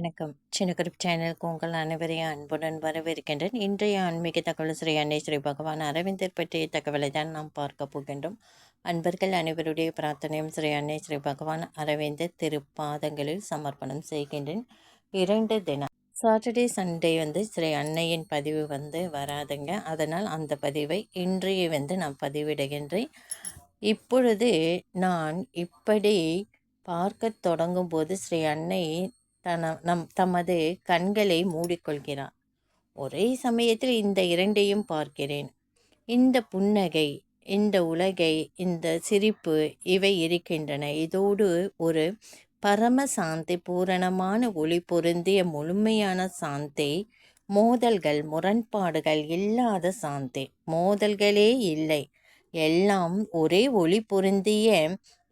வணக்கம். சின்ன குரூப் சேனலுக்கு உங்கள் அனைவரையும் அன்புடன் வரவேற்கின்றேன். இன்றைய ஆன்மீக தகவல் ஸ்ரீ அன்னை ஸ்ரீ பகவான் அரவிந்தர் பற்றிய தகவலை தான் நாம் பார்க்க போகின்றோம். அன்பர்கள் அனைவருடைய பிரார்த்தனையும் ஸ்ரீ அன்னை ஸ்ரீ பகவான் அரவிந்தர் திருப்பாதங்களில் சமர்ப்பணம் செய்கின்றேன். இரண்டு தினம் சாட்டர்டே சண்டே வந்து ஸ்ரீ அன்னையின் பதிவு வந்து வராதுங்க. அதனால் அந்த பதிவை இன்றைய வந்து நான் பதிவிடுகின்றேன். இப்பொழுது நான் இப்படி பார்க்க தொடங்கும் போது ஸ்ரீ அன்னை தன நம் தமது கண்களை மூடிக்கொள்கிறார் ஒரே சமயத்தில் இந்த இரண்டையும் பார்க்கிறேன். இந்த புன்னகை இந்த உலகை இந்த சிரிப்பு இவை இருக்கின்றன. இதோடு ஒரு பரம சாந்தி பூரணமான ஒளி பொருந்திய முழுமையான சாந்தி மோதல்கள் முரண்பாடுகள் இல்லாத சாந்தி. மோதல்களே இல்லை. எல்லாம் ஒரே ஒளி பொருந்திய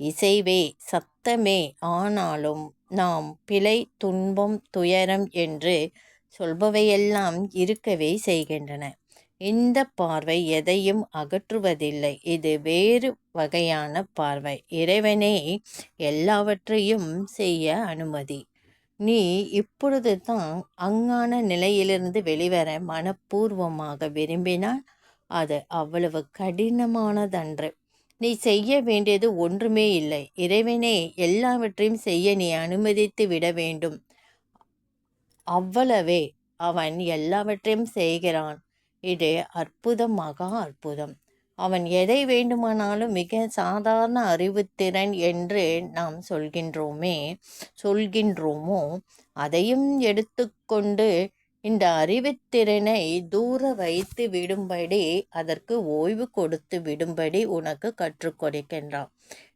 இசைவே சத்தமே ஆனாலும் நாம் பிழை துன்பம் துயரம் என்று சொல்பவையெல்லாம் இருக்கவே செய்கின்றன. இந்த பார்வை எதையும் அகற்றுவதில்லை. இது வேறு வகையான பார்வை. இறைவனே எல்லாவற்றையும் செய்ய அனுமதி. நீ இப்பொழுது தான் அங்கான நிலையிலிருந்து வெளிவர மனப்பூர்வமாக விரும்பினால் அது அவ்வளவு கடினமானதன்று. நீ செய்ய வேண்டியது ஒன்றுமே இல்லை. இறைவனே எல்லாவற்றையும் செய்ய நீ அனுமதித்து விட வேண்டும். அவ்வளவே. அவன் எல்லாவற்றையும் செய்கிறான். இது அற்புதம் மகா அற்புதம். அவன் எதை வேண்டுமானாலும் மிக சாதாரண அறிவுத்திறன் என்று நாம் சொல்கின்றோமே சொல்கின்றோமோ அதையும் எடுத்துக்கொண்டு இந்த அறிவுத்திறனை தூர வைத்து விடும்படி அதற்கு ஓய்வு கொடுத்து விடும்படி உனக்கு கற்றுக் கொடுக்கின்றான்.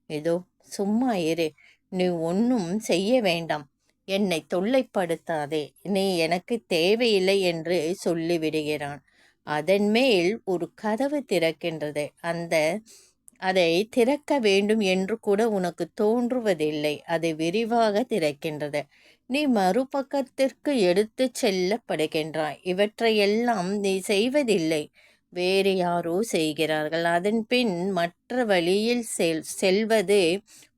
இதோ சும்மா இரு. நீ ஒன்றும் செய்ய வேண்டாம். என்னை தொல்லைப்படுத்தாதே. நீ எனக்கு தேவையில்லை என்று சொல்லிவிடுகிறான். அதன் மேல் ஒரு கதவு திறக்கின்றது. அந்த அதை திறக்க வேண்டும் என்று கூட உனக்கு தோன்றுவதில்லை. அது விரிவாக திறக்கின்றது. நீ மறுபக்கத்திற்கு எடுத்து செல்லப்படுகின்றாய். இவற்றையெல்லாம் நீ செய்வதில்லை. வேறு யாரோ செய்கிறார்கள். அதன் பின் மற்ற வழியில் செல் செல்வது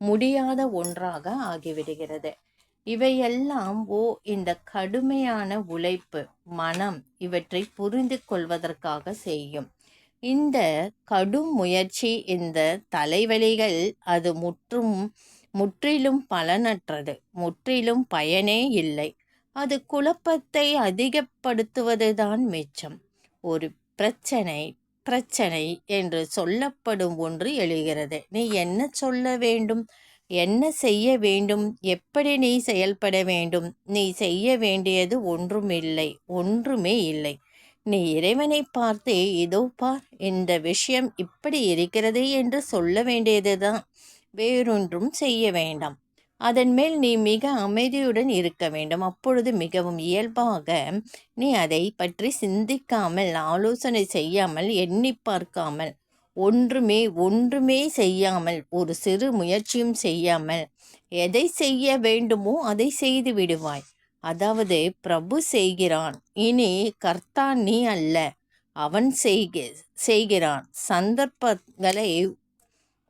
முடியாத ஒன்றாக ஆகிவிடுகிறது. இவையெல்லாம் ஓ இந்த கடுமையான உழைப்பு மனம் இவற்றை புரிந்து கொள்வதற்காக செய்யும். இந்த கடும் முயற்சி இந்த தலைவலிகள் அது முற்றும் முற்றிலும் பலனற்றது. முற்றிலும் பயனே இல்லை. அது குழப்பத்தை அதிகப்படுத்துவதுதான் மிச்சம். ஒரு பிரச்சனை பிரச்சனை என்று சொல்லப்படும் ஒன்று எழுகிறது. நீ என்ன சொல்ல வேண்டும்? என்ன செய்ய வேண்டும்? எப்படி நீ செயல்பட வேண்டும்? நீ செய்ய வேண்டியது ஒன்றுமில்லை ஒன்றுமே இல்லை. நீ இறைவனை பார்த்து இதோ பார் இந்த விஷயம் இப்படி இருக்கிறது என்று சொல்ல வேண்டியதுதான். வேறொன்றும் செய்ய வேண்டாம். அதன் மேல் நீ மிக அமைதியுடன் இருக்க வேண்டும். அப்பொழுது மிகவும் இயல்பாக நீ அதை பற்றி சிந்திக்காமல் ஆலோசனை செய்யாமல் எண்ணி பார்க்காமல் ஒன்றுமே ஒன்றுமே செய்யாமல் ஒரு சிறு முயற்சியும் செய்யாமல் எதை செய்ய வேண்டுமோ அதை செய்து விடுவாய். அதாவது பிரபு செய்கிறான். இனி கர்த்தா நீ அல்ல. அவன் செய்க செய்கிறான். சந்தர்ப்பங்களை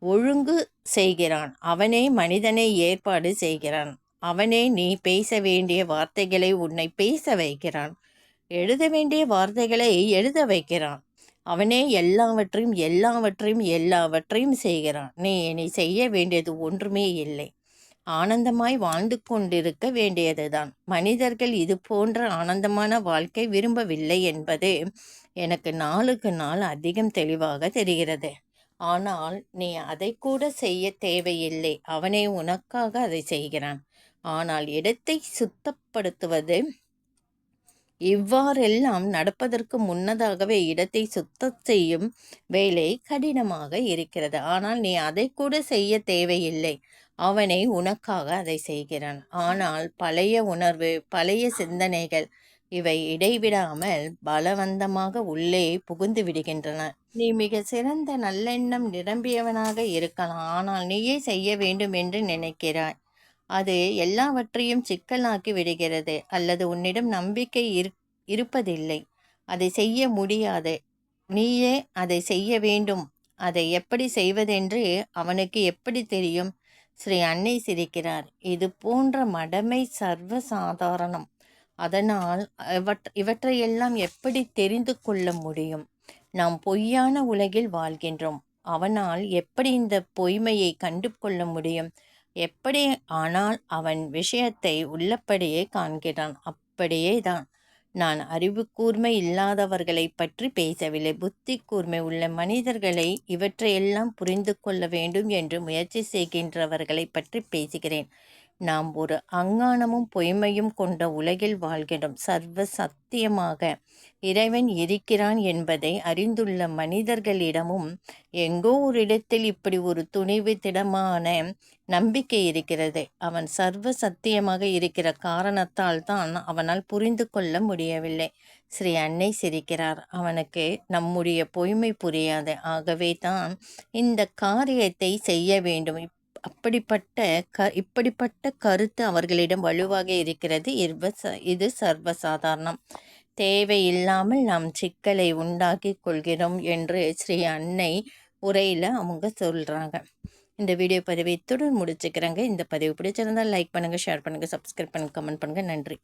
ஒழுங்கு செய்கிறான். அவனே மனிதனை ஏற்பாடு செய்கிறான். அவனே நீ பேச வேண்டிய வார்த்தைகளை உன்னை பேச வைக்கிறான். எழுத வேண்டிய வார்த்தைகளை எழுத வைக்கிறான். அவனே எல்லாவற்றையும் எல்லாவற்றையும் எல்லாவற்றையும் செய்கிறான். நீ இனி செய்ய வேண்டியது ஒன்றுமே இல்லை. ஆனந்தமாய் வாழ்ந்து கொண்டிருக்க வேண்டியதுதான். மனிதர்கள் இது போன்ற ஆனந்தமான வாழ்க்கை விரும்பவில்லை என்பது எனக்கு நாளுக்கு நாள் அதிகம் தெளிவாக தெரிகிறது. ஆனால் நீ அதை கூட செய்ய தேவையில்லை. அவனே உனக்காக அதை செய்கிறான். ஆனால் இடத்தை சுத்தப்படுத்துவது இவ்வாறெல்லாம் நடப்பதற்கு முன்னதாகவே இடத்தை சுத்தம் செய்யும் வேலை கடினமாக இருக்கிறது. ஆனால் நீ அதை கூட செய்ய தேவையில்லை. அவனை உனக்காக அதை செய்கிறான். ஆனால் பழைய உணர்வு பழைய சிந்தனைகள் இவை இடைவிடாமல் பலவந்தமாக உள்ளே புகுந்து விடுகின்றன. நீ மிக சிறந்த நல்லெண்ணம் நிரம்பியவனாக இருக்கலாம். ஆனால் நீயே செய்ய வேண்டும் என்று நினைக்கிறாய். அது எல்லாவற்றையும் சிக்கலாக்கி விடுகிறது. அல்லது உன்னிடம் நம்பிக்கை இருப்பதில்லை. அதை செய்ய முடியாது. நீயே அதை செய்ய வேண்டும். அதை எப்படி செய்வதென்று அவனுக்கு எப்படி தெரியும்? ஸ்ரீ அன்னை சிரிக்கிறார். இது போன்ற மடமை சர்வ சாதாரணம் அதனால் இவற்ற இவற்றையெல்லாம் எப்படி தெரிந்து கொள்ள முடியும்? நாம் பொய்யான உலகில் வாழ்கின்றோம். அவனால் எப்படி இந்த பொய்மையை கண்டு கொள்ள முடியும்? எப்படி ஆனால் அவன் விஷயத்தை உள்ளபடியே காண்கிறான்? அப்படியே தான். நான் அறிவு கூர்மை இல்லாதவர்களை பற்றி பேசவில்லை. புத்தி கூர்மை உள்ள மனிதர்களை இவற்றையெல்லாம் புரிந்து கொள்ள வேண்டும் என்று முயற்சி செய்கின்றவர்களை பற்றி பேசுகிறேன். நாம் ஒரு அங்கானமும் பொய்மையும் கொண்ட உலகில் வாழ்கிறோம். சர்வ சத்தியமாக இறைவன் இருக்கிறான் என்பதை அறிந்துள்ள மனிதர்களிடமும் எங்கோ ஒரு இடத்தில் இப்படி ஒரு துணிவு திடமான நம்பிக்கை இருக்கிறது. அவன் சர்வ சத்தியமாக இருக்கிற காரணத்தால் தான் அவனால் புரிந்து கொள்ள முடியவில்லை. ஸ்ரீ அன்னை சிரிக்கிறார். அவனுக்கு நம்முடைய பொய்மை புரியாது. ஆகவே தான் இந்த காரியத்தை செய்ய வேண்டும். அப்படிப்பட்ட க இப்படிப்பட்ட கருத்து அவர்களிடம் வலுவாக இருக்கிறது. இது சர்வசாதாரணம். தேவையில்லாமல் நாம் சிக்கலை உண்டாக்கி கொள்கிறோம் என்று ஸ்ரீ அன்னை உரையில் அவங்க சொல்கிறாங்க இந்த வீடியோ பதிவை இத்துடன் முடிச்சுக்கிறாங்க. இந்த பதிவு பிடிச்சிருந்தால் லைக் பண்ணுங்கள் ஷேர் பண்ணுங்கள் சப்ஸ்கிரைப் பண்ணுங்கள் கமெண்ட் பண்ணுங்கள் நன்றி.